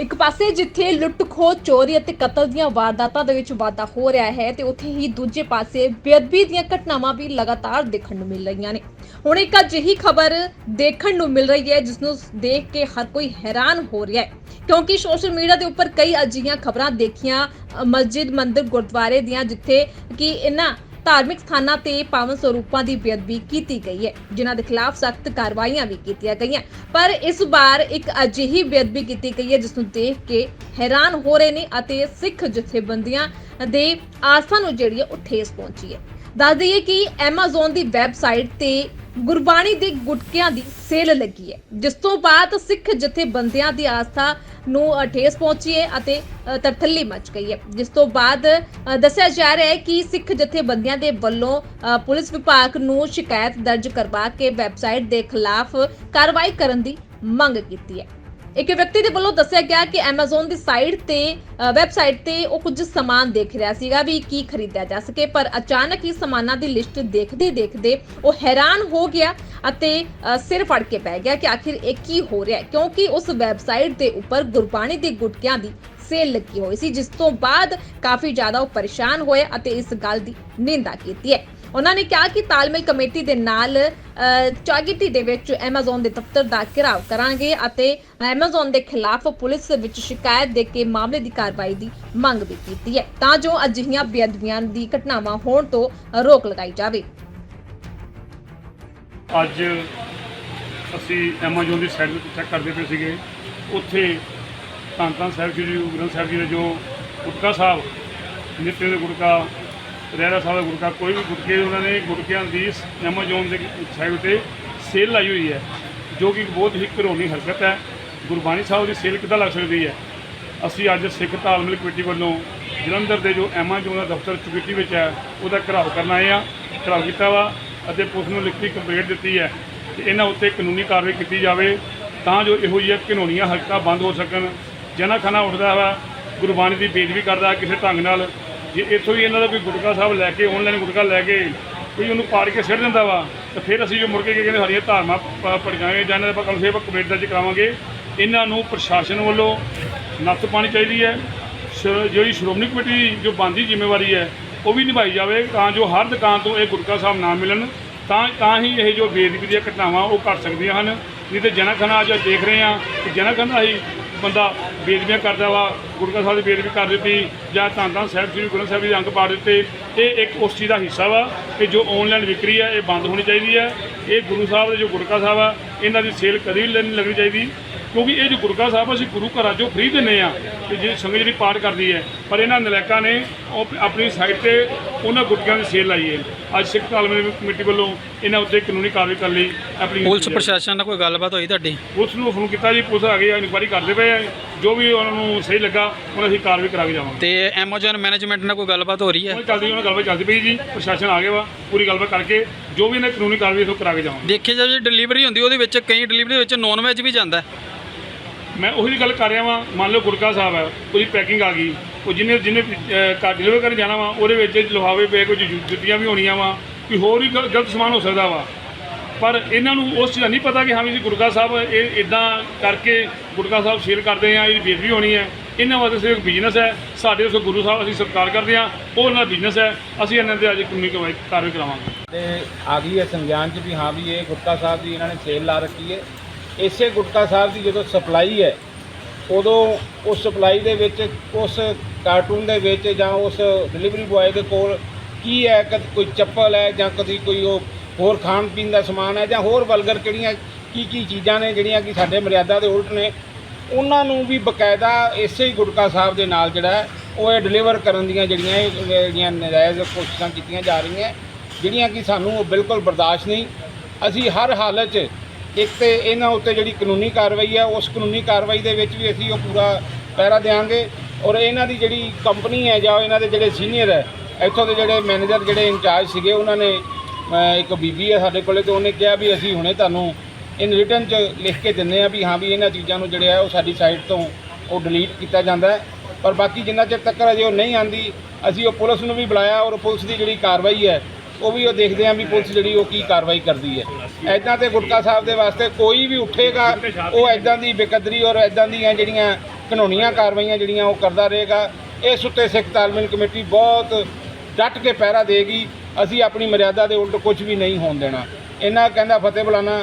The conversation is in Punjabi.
ਇੱਕ ਪਾਸੇ ਜਿੱਥੇ ਲੁੱਟ ਖੋਹ ਚੋਰੀ ਅਤੇ ਕਤਲ ਦੀਆਂ ਵਾਰਦਾਤਾਂ ਦੇ ਵਿੱਚ ਵਾਧਾ ਹੋ ਰਿਹਾ ਹੈ ਤੇ ਉੱਥੇ ਹੀ ਦੂਜੇ ਪਾਸੇ ਬੇਅਦਬੀ ਦੀਆਂ ਘਟਨਾਵਾਂ ਵੀ ਲਗਾਤਾਰ ਦੇਖਣ ਨੂੰ ਮਿਲ ਰਹੀਆਂ ਨੇ। ਹੁਣ ਇੱਕ ਅਜਿਹੀ ਖਬਰ ਦੇਖਣ ਨੂੰ ਮਿਲ ਰਹੀ ਹੈ ਜਿਸ ਨੂੰ ਦੇਖ ਕੇ ਹਰ ਕੋਈ ਹੈਰਾਨ ਹੋ ਰਿਹਾ ਹੈ। ਕਿਉਂਕਿ ਸੋਸ਼ਲ ਮੀਡੀਆ ਦੇ ਉੱਪਰ ਕਈ ਅਜਿਹੀਆਂ ਖਬਰਾਂ ਦੇਖੀਆਂ ਅ, ਮਸਜਿਦ ਮੰਦਿਰ ਗੁਰਦੁਆਰੇ ਦੀਆਂ ਜਿੱਥੇ ਕਿ ਇਹਨਾਂ ਧਾਰਮਿਕ ਸਥਾਨਾਂ ਤੇ ਪਾਵਨ ਸਰੂਪਾਂ ਦੀ ਬੇਅਦਬੀ ਕੀਤੀ ਗਈ ਹੈ, ਜਿਨ੍ਹਾਂ ਦੇ ਖਿਲਾਫ ਸਖਤ ਕਾਰਵਾਈਆਂ ਵੀ ਕੀਤੀਆਂ ਗਈਆਂ। ਪਰ ਇਸ ਵਾਰ ਇੱਕ ਅਜਿਹੀ ਬੇਅਦਬੀ ਕੀਤੀ ਗਈ ਹੈ, ਜਿਸ ਨੂੰ ਦੇਖ ਕੇ ਹੈਰਾਨ ਹੋ ਰਹੇ ਨੇ ਅਤੇ ਸਿੱਖ ਜਥੇਬੰਦੀਆਂ ਦੇ ਆਸਥਾ ਨੂੰ ਜਿਹੜੀ ਹੈ, ਉਹ ਠੇਸ ਪਹੁੰਚੀ ਹੈ। ਦੱਸ ਦਈਏ ਕਿ Amazon ਦੀ ਵੈਬਸਾਈਟ ਤੇ ਗੁਰਬਾਣੀ ਦੇ ਗੁਟਕਿਆਂ ਦੀ ਸੇਲ ਲੱਗੀ ਹੈ। ਜਿਸ ਤੋਂ ਬਾਅਦ ਸਿੱਖ ਜਥੇਬੰਦੀਆਂ ਦੀ ਆਸਥਾ ਨੂੰ ਠੇਸ ਪਹੁੰਚੀ ਹੈ ਅਤੇ ਤਰਥੱਲੀ ਮਚ ਗਈ ਹੈ। ਜਿਸ ਤੋਂ ਬਾਅਦ ਦੱਸਿਆ ਜਾ ਰਿਹਾ ਹੈ ਕਿ ਸਿੱਖ ਜਥੇਬੰਦੀਆਂ ਦੇ ਵੱਲੋਂ ਪੁਲਿਸ ਵਿਭਾਗ ਨੂੰ ਸ਼ਿਕਾਇਤ ਦਰਜ ਕਰਵਾ ਕੇ ਵੈਬਸਾਈਟ ਦੇ ਖਿਲਾਫ ਕਾਰਵਾਈ ਕਰਨ ਦੀ ਮੰਗ ਕੀਤੀ ਹੈ। ਇੱਕ ਵਿਅਕਤੀ ਦੇ ਵੱਲੋਂ ਦੱਸਿਆ ਗਿਆ ਕਿ Amazon ਦੀ ਸਾਈਟ ਤੇ ਵੈਬਸਾਈਟ ਤੇ ਉਹ ਕੁਝ ਸਮਾਨ ਦੇਖ ਰਿਹਾ ਸੀਗਾ ਵੀ ਕੀ ਖਰੀਦਿਆ ਜਾ ਸਕੇ, ਪਰ ਅਚਾਨਕ ਹੀ ਸਮਾਨਾਂ ਦੀ ਲਿਸਟ ਦੇਖਦੇ ਦੇਖਦੇ ਉਹ ਹੈਰਾਨ ਹੋ ਗਿਆ ਅਤੇ ਸਿਰ ਫੜ ਕੇ ਪੈ ਗਿਆ ਕਿ ਆਖਿਰ ਇਹ ਕੀ ਹੋ ਰਿਹਾ ਹੈ? ਕਿਉਂਕਿ ਉਸ ਵੈਬਸਾਈਟ ਦੇ ਉੱਪਰ ਗੁਰਬਾਣੀ ਦੇ ਗੁਟਕਿਆਂ ਦੀ ਸੇਲ ਲੱਗੀ ਹੋਈ ਸੀ, ਜਿਸ ਤੋਂ ਬਾਅਦ ਕਾਫੀ ਜ਼ਿਆਦਾ ਉਹ ਪਰੇਸ਼ਾਨ ਹੋਏ ਅਤੇ ਇਸ ਗੱਲ ਦੀ ਨਿੰਦਾ ਕੀਤੀ ਹੈ। ਉਹਨਾਂ ਨੇ ਕਿਹਾ ਕਿ ਤਾਲਮੇਲ ਕਮੇਟੀ ਦੇ ਨਾਲ ਅ, ਚਾਗਿੱਟੀ ਦੇ ਵਿੱਚ Amazon ਦੇ ਦਫ਼ਤਰ ਦਾ ਘਿਰਾਵ ਕਰਾਂਗੇ ਅਤੇ Amazon ਦੇ ਖਿਲਾਫ ਪੁਲਿਸ ਵਿੱਚ ਸ਼ਿਕਾਇਤ ਦੇ ਕੇ ਮਾਮਲੇ ਦੀ ਕਾਰਵਾਈ ਦੀ ਮੰਗ ਵੀ ਕੀਤੀ ਹੈ। ਤਾਂ ਜੋ ਅਜਿਹੀਆਂ ਬੇਅਦਬੀਆਂ ਦੀ ਘਟਨਾਵਾਂ ਹੋਣ ਤੋਂ ਰੋਕ ਲਗਾਈ ਜਾਵੇ। ਅੱਜ ਅਸੀਂ ਐਮਾਜ਼ੋਨ ਦੀ ਸਾਈਟ ਵਿੱਚ ਚੈੱਕ ਕਰਦੇ ਪਏ ਸੀਗੇ। ਉੱਥੇ ਧੰਨ ਧੰਨ ਸਾਹਿਬ ਸ਼੍ਰੀ ਗੁਰੂ ਗ੍ਰੰਥ ਸਾਹਿਬ ਜੀ ਦੇ ਜੋ ਗੁਟਕਾ ਸਾਹਿਬ ਨਿੱਤੇ ਦੇ ਗੁਟਕਾ ਰਹਿਰਾ ਸਾਹਿਬ ਦਾ ਗੁਟਕਾ, ਕੋਈ ਵੀ ਗੁਟਕੇ ਉਹਨਾਂ ਨੇ, ਗੁਟਕਿਆਂ ਦੀ ਐਮਾਜ਼ੋਨ ਦੇ ਸਾਈਟ ਤੇ ਸੇਲ ਲਾਈ ਹੋਈ ਹੈ, ਜੋ ਕਿ ਬਹੁਤ ਹੀ ਘਰੋਣੀ ਹਰਕਤ ਹੈ। ਗੁਰਬਾਣੀ ਸਾਹਿਬ ਦੀ ਸੇਲ ਕਿੱਦਾਂ ਲੱਗ ਸਕਦੀ ਹੈ? ਅਸੀਂ ਅੱਜ ਸਿੱਖ ਤਾਲਮੇਲ ਕਮੇਟੀ ਵੱਲੋਂ ਜਲੰਧਰ ਦੇ ਜੋ ਐਮਾਜ਼ੋਨ ਦਾ ਦਫ਼ਤਰ ਚੁਗਿੱਟੀ ਵਿੱਚ ਹੈ, ਉਹਦਾ ਘਰਾਓ ਕਰਨ ਆਏ ਆ ਘਰਾਓ ਕੀਤਾ ਵਾ ਅਤੇ ਪੁਲਿਸ ਨੂੰ ਲਿਖਤੀ ਕੰਪਲੇਂਟ ਦਿੱਤੀ ਹੈ ਕਿ ਇਹਨਾਂ ਉੱਤੇ ਕਾਨੂੰਨੀ ਕਾਰਵਾਈ ਕੀਤੀ ਜਾਵੇ, ਤਾਂ ਜੋ ਇਹੋ ਜਿਹੀਆਂ ਘਿਨੌਣੀਆਂ ਹਰਕਤਾਂ ਬੰਦ ਹੋ ਸਕਣ। ਜਨਾ ਖਾਨਾ ਉੱਠਦਾ ਵਾ, ਗੁਰਬਾਣੀ ਦੀ ਬੇਦਬੀ ਕਰਦਾ, ਕਿਸੇ ਢੰਗ ਨਾਲ ਜੇ ਇੱਥੋਂ ਹੀ ਇਹਨਾਂ ਦਾ ਕੋਈ ਗੁਟਕਾ ਸਾਹਿਬ ਲੈ ਕੇ ਆਨਲਾਈਨ ਗੁਟਕਾ ਲੈ ਕੇ ਕੋਈ ਉਹਨੂੰ ਪਾੜ ਕੇ ਸਿੱਟ ਦਿੰਦਾ ਵਾ, ਤਾਂ ਫਿਰ ਅਸੀਂ ਜੋ ਮੁੜ ਕੇ ਕਹਿੰਦੇ, ਸਾਡੀਆਂ ਧਾਰਮਾ ਪੜਗਾਵੇਂ ਜਾਂ ਇਹਨਾਂ ਦਾ ਕਮ ਸੇ ਕਮ ਕਮੇਟੀ ਦਰਜ ਕਰਾਵਾਂਗੇ। ਇਹਨਾਂ ਨੂੰ ਪ੍ਰਸ਼ਾਸਨ ਵੱਲੋਂ ਨੱਥ ਪਾਣੀ ਚਾਹੀਦੀ ਹੈ। ਸ਼- ਜਿਹੜੀ ਸ਼੍ਰੋਮਣੀ ਕਮੇਟੀ ਦੀ ਜੋ ਬੰਦੀ ਜ਼ਿੰਮੇਵਾਰੀ ਹੈ, ਉਹ ਵੀ ਨਿਭਾਈ ਜਾਵੇ, ਤਾਂ ਜੋ ਹਰ ਦੁਕਾਨ ਤੋਂ ਇਹ ਗੁਟਕਾ ਸਾਹਿਬ ਨਾ ਮਿਲਣ। ਤਾਂ ਤਾਂ ਹੀ ਇਹ ਜੋ ਬੇਦਬੀ ਦੀਆਂ ਘਟਨਾਵਾਂ ਉਹ ਘਟ ਸਕਦੀਆਂ ਹਨ। ਨਹੀਂ ਤੇ ਜਨਖਨਾ ਅੱਜ ਦੇਖ ਰਹੇ ਹਾਂ ਕਿ ਜਨਖਨਾ ਹੀ ਬੰਦਾ ਬੇਦਬੀਆਂ ਕਰਦਾ ਵਾ ਗੁਟਕਾ ਸਾਹਿਬ ਦੀ ਬੇਦਬੀ ਕਰ ਦਿੱਤੀ ਜਾਂ ਧੰਨ ਧੰਨ ਸਾਹਿਬ, ਸ੍ਰੀ ਗੁਰੂ ਗ੍ਰੰਥ ਸਾਹਿਬ ਜੀ ਦੇ ਅੰਗ ਪਾੜ ਦਿੱਤੇ। ਇਹ ਇੱਕ ਉਸ ਚੀਜ਼ ਦਾ ਹਿੱਸਾ ਵਾ ਕਿ ਜੋ ਆਨਲਾਈਨ ਵਿਕਰੀ ਹੈ ਇਹ ਬੰਦ ਹੋਣੀ ਚਾਹੀਦੀ ਹੈ ਇਹ ਗੁਰੂ ਸਾਹਿਬ ਦੇ ਜੋ ਗੁਰਕਾ ਸਾਹਿਬ ਆ, ਇਹਨਾਂ ਦੀ ਸੇਲ ਕਦੀ ਨਹੀਂ ਲੱਗਣੀ ਚਾਹੀਦੀ। ਕਿਉਂਕਿ ਇਹ ਜੋ ਗੁਰਕਾ ਸਾਹਿਬ ਅਸੀਂ ਗੁਰੂ ਘਰਾਂ 'ਚੋਂ ਫ੍ਰੀ ਦਿੰਦੇ ਆ। ਤੇ ਜੇ ਸੰਗਤ ਜਿਹੜੀ ਪਾਠ ਕਰਦੀ ਹੈ, ਪਰ ਇਹਨਾਂ ਨਲਾਇਕਾਂ ਨੇ ਉਹ ਆਪਣੀ ਸਾਈਟ ਤੇ ਉਹਨਾਂ ਗੁਟਕਿਆਂ ਦੀ ਸੇਲ ਲਾਈ ਹੈ। ਅੱਜ ਸਿੱਖ ਤਾਲਮੇਲ ਕਮੇਟੀ ਵੱਲੋਂ ਇਹਨਾਂ ਉੱਤੇ ਕਾਨੂੰਨੀ ਕਾਰਵਾਈ ਕਰਨ ਲਈ ਆਪਣੀ ਪੁਲਿਸ ਪ੍ਰਸ਼ਾਸਨ ਨਾਲ ਕੋਈ ਗੱਲਬਾਤ ਹੋਈ ਤੁਹਾਡੀ? ਪੁਲਿਸ ਨੂੰ ਫੋਨ ਕੀਤਾ ਜੀ ਪੁਲਿਸ ਆ ਗਈ ਆ ਇਨਕੁਆਇਰੀ ਕਰਦੇ ਪਏ ਆ। ਜੋ ਵੀ ਉਹਨਾਂ ਨੂੰ ਸਹੀ ਲੱਗਾ ਉਹਨਾਂ ਅਸੀਂ ਕਾਰਵਾਈ ਕਰਾ ਕੇ ਜਾਵਾਂਗੇ। ਤੇ ਐਮਾਜ਼ਨ ਮੈਨੇਜਮੈਂਟ ਨਾਲ ਕੋਈ ਗੱਲਬਾਤ ਹੋ ਰਹੀ ਹੈ? ਉਹ ਚੱਲਦੀ ਉਹਨਾਂ ਗੱਲਬਾਤ ਚੱਲਦੀ ਪਈ ਜੀ ਪ੍ਰਸ਼ਾਸਨ ਆ ਗਿਆ ਵਾ ਪੂਰੀ ਗੱਲਬਾਤ ਕਰਕੇ ਜੋ ਵੀ ਇਹਨਾਂ ਕਾਨੂੰਨੀ ਕਾਰਵਾਈ ਉਹ ਕਰਾ ਕੇ ਜਾਵਾਂਗੇ। ਦੇਖਿਆ ਜਾਵੇ ਡਿਲੀਵਰੀ ਹੁੰਦੀ ਉਹਦੇ ਵਿੱਚ ਕਈ ਡਿਲੀਵਰੀ ਵਿੱਚ ਨੌਨ ਵੈਜ ਵੀ ਜਾਂਦਾ। ਹੈ। ਮੈਂ ਉਹੀ ਗੱਲ ਕਰ ਰਿਹਾ ਵਾਂ, ਮੰਨ ਲਓ ਗੁਰਕਾ ਸਾਹਿਬ ਹੈ, ਉਹਦੀ ਪੈਕਿੰਗ ਆ ਗਈ, ਉਹ ਜਿਹਨੇ ਜਿਹਨੇ ਘਰ ਡਿਲੀਵਰ ਕਰਨ ਜਾਣਾ ਵਾ, ਉਹਦੇ ਵਿੱਚ ਲਿਫਾਫੇ ਪਏ, ਕੁਝ ਜੁੱਤੀਆਂ ਵੀ ਹੋਣੀਆਂ ਵਾ, ਕੋਈ ਹੋਰ ਵੀ ਗਲ- ਗਲਤ ਸਮਾਨ ਹੋ ਸਕਦਾ ਵਾ। ਪਰ ਇਹਨਾਂ ਨੂੰ ਉਸ ਚੀਜ਼ ਦਾ ਨਹੀਂ ਪਤਾ ਕਿ ਹਾਂ ਵੀ ਜੀ ਗੁਰਕਾ ਸਾਹਿਬ, ਇਹ ਇਦਾਂ ਕਰਕੇ ਗੁਰਕਾ ਸਾਹਿਬ ਸੇਲ ਕਰਦੇ ਆ ਇਹਦੀ ਬੇਦਬੀ ਹੋਣੀ ਹੈ। ਇਹਨਾਂ ਵਾਸਤੇ ਸਿਰਫ ਬਿਜ਼ਨਸ ਹੈ, ਸਾਡੇ ਉਸ ਗੁਰੂ ਸਾਹਿਬ ਅਸੀਂ ਸਤਿਕਾਰ ਕਰਦੇ ਆ ਉਹ ਇਹਨਾਂ ਦਾ ਬਿਜ਼ਨਸ ਹੈ, ਅਸੀਂ ਇਹਨਾਂ ਦੇ ਅੱਜ ਕਾਨੂੰਨੀ ਕਾਰਵਾਈ ਕਰਾਵਾਂਗੇ। ਤੇ ਆ ਗਈ ਹੈ ਸੰਗਿਆਨ ਚ ਵੀ ਹਾਂ ਵੀ ਇਹ ਗੁਟਕਾ ਸਾਹਿਬ ਦੀ ਇਹਨਾਂ ਨੇ ਸੇਲ ਲਾ ਰੱਖੀ ਹੈ। ਇਸੇ ਗੁਟਕਾ ਸਾਹਿਬ ਦੀ ਜਦੋਂ ਸਪਲਾਈ ਹੈ, ਉਦੋਂ ਉਸ ਸਪਲਾਈ ਦੇ ਵਿੱਚ ਉਸ ਕਾਰਟੂਨ ਦੇ ਵਿੱਚ ਜਾਂ ਉਸ ਡਿਲੀਵਰੀ ਬੁਆਏ ਦੇ ਕੋਲ ਕੀ ਹੈ? ਕਦ ਕੋਈ ਚੱਪਲ ਹੈ ਜਾਂ ਕਦੀ ਕੋਈ ਉਹ ਹੋਰ ਖਾਣ ਪੀਣ ਦਾ ਸਮਾਨ ਹੈ ਜਾਂ ਹੋਰ ਵਲਗਰ ਕਿਹੜੀਆਂ ਕੀ ਕੀ ਚੀਜ਼ਾਂ ਨੇ ਜਿਹੜੀਆਂ ਕਿ ਸਾਡੇ ਮਰਿਆਦਾ ਦੇ ਉਲਟ ਨੇ? ਉਹਨਾਂ ਨੂੰ ਵੀ ਬਕਾਇਦਾ ਇਸੇ ਹੀ ਗੁਟਕਾ ਸਾਹਿਬ ਦੇ ਨਾਲ ਜਿਹੜਾ ਉਹ ਇਹ ਡਿਲੀਵਰ ਕਰਨ ਦੀਆਂ ਜਿਹੜੀਆਂ ਜਿਹੜੀਆਂ ਨਜਾਇਜ਼ ਕੋਸ਼ਿਸ਼ਾਂ ਕੀਤੀਆਂ ਜਾ ਰਹੀਆਂ, ਜਿਹੜੀਆਂ ਕਿ ਸਾਨੂੰ ਉਹ ਬਿਲਕੁਲ ਬਰਦਾਸ਼ਤ ਨਹੀਂ। ਅਸੀਂ ਹਰ ਹਾਲਤ 'ਚ ਇੱਕ ਤੇ ਇਹਨਾਂ ਉੱਤੇ ਜਿਹੜੀ ਕਾਨੂੰਨੀ ਕਾਰਵਾਈ ਹੈ ਉਸ ਕਾਨੂੰਨੀ ਕਾਰਵਾਈ ਦੇ ਵਿੱਚ ਵੀ ਅਸੀਂ ਉਹ ਪੂਰਾ ਪਹਿਰਾ ਦੇਵਾਂਗੇ ਔਰ ਇਹਨਾਂ ਦੀ ਜਿਹੜੀ ਕੰਪਨੀ ਹੈ ਜਾਂ ਇਹਨਾਂ ਦੇ ਜਿਹੜੇ ਸੀਨੀਅਰ ਹੈ, ਇੱਥੋਂ ਦੇ ਜਿਹੜੇ ਮੈਨੇਜਰ ਜਿਹੜੇ ਇੰਚਾਰਜ ਸੀਗੇ, ਉਹਨਾਂ ਨੇ ਇੱਕ ਬੀਬੀ ਹੈ ਸਾਡੇ ਕੋਲੇ ਤੇ ਉਹਨੇ ਕਿਹਾ ਵੀ ਅਸੀਂ ਹੁਣੇ ਤੁਹਾਨੂੰ ਇਨ ਰਿਟਰਨ 'ਚ ਲਿਖ ਕੇ ਦਿੰਦੇ ਆ ਵੀ ਹਾਂ ਵੀ ਇਹਨਾਂ ਚੀਜ਼ਾਂ ਨੂੰ ਜਿਹੜੇ ਆ ਉਹ ਸਾਡੀ ਸਾਈਟ ਤੋਂ ਉਹ ਡਿਲੀਟ ਕੀਤਾ ਜਾਂਦਾ ਪਰ ਬਾਕੀ ਜਿੰਨਾ ਚਿਰ ਤੱਕ ਅਜੇ ਉਹ ਨਹੀਂ ਆਂਦੀ, ਅਸੀਂ ਉਹ ਪੁਲਿਸ ਨੂੰ ਵੀ ਬੁਲਾਇਆ ਔਰ ਪੁਲਿਸ ਦੀ ਜਿਹੜੀ ਕਾਰਵਾਈ ਹੈ ਉਹ ਵੀ ਉਹ ਦੇਖਦੇ ਆਂ ਵੀ ਪੁਲਿਸ ਜਿਹੜੀ ਉਹ ਕੀ ਕਾਰਵਾਈ ਕਰਦੀ ਹੈ। ਐਦਾਂ ਤੇ ਗੁਟਕਾ ਸਾਹਿਬ ਦੇ ਵਾਸਤੇ ਕੋਈ ਵੀ ਉੱਠੇਗਾ, ਉਹ ਐਦਾਂ ਦੀ ਬੇਕਦਰੀ ਔਰ ਐਦਾਂ ਦੀਆਂ ਜਿਹੜੀਆਂ ਕਾਨੂੰਨੀਆਂ ਕਾਰਵਾਈਆਂ ਜਿਹੜੀਆਂ ਉਹ ਕਰਦਾ ਰਹੇਗਾ। ਇਸ ਉੱਤੇ ਸਿੱਖ ਤਾਲਮੇਲ ਕਮੇਟੀ ਬਹੁਤ ਡਟ ਕੇ ਪਹਿਰਾ ਦੇਗੀ। ਅਸੀਂ ਆਪਣੀ ਮਰਿਆਦਾ ਦੇ ਉਲਟ ਕੁਝ ਵੀ ਨਹੀਂ ਹੋਣ ਦੇਣਾ। ਇਹਨਾਂ ਕਹਿੰਦਾ ਫਤਿਹ ਬੁਲਾਣਾ